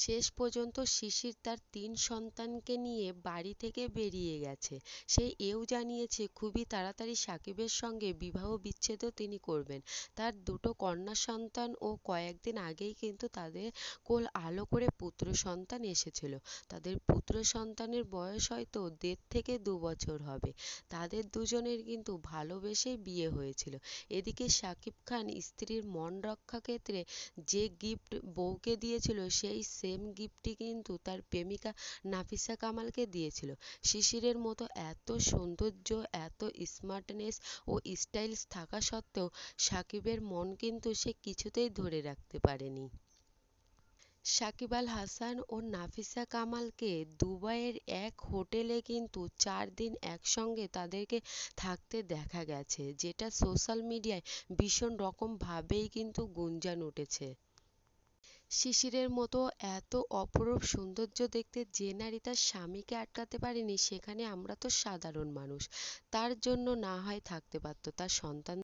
শেষ পর্যন্ত শিশির তার তিন সন্তানকে নিয়ে বাড়ি থেকে বেরিয়ে গেছে। সে এও জানিয়েছে, খুবই তাড়াতাড়ি সাকিবের সঙ্গে বিবাহ বিচ্ছেদও তিনি করবেন। তার দুটো কন্যা সন্তান ও কয়েকদিন আগেই কিন্তু তাদের কোল আলো করে পুত্র সন্তান এসেছিল। তাদের পুত্র সন্তানের বয়স হয়তো দেড় থেকে দু বছর হবে। তাদের দুজনের কিন্তু ভালোবেসেই বিয়ে হয়েছিল। এদিকে সাকিব খান স্ত্রীর মন রক্ষা ক্ষেত্রে যে গিফট বউকে দিয়েছিল, সেই সেম গিফটই কিন্তু তার প্রেমিকা নাফিসা কামালকে দিয়েছিল। শিশিরের মতো এত সৌন্দর্য, এত স্মার্টনেস ও স্টাইলস থাকা সত্ত্বেও সাকিবের মন কিন্তু সে কিছুতেই ধরে রাখতে পারেনি। সাকিব আল হাসান ও নাফিসা কামালকে দুবাইয়ের এক হোটেলে কিন্তু চার দিন একসঙ্গে তাদেরকে থাকতে দেখা গেছে, যেটা সোশ্যাল মিডিয়ায় ভীষণ রকম ভাবেই কিন্তু গুঞ্জন উঠেছে। শিশিরের মতো এত অপরূপ সৌন্দর্য দেখতে যে নারী তার স্বামীকে আটকাতে পারেনি, সেখানে আমরা তো সাধারণ মানুষ। তার জন্য না হয় থাকতে পারতো, তার সন্তান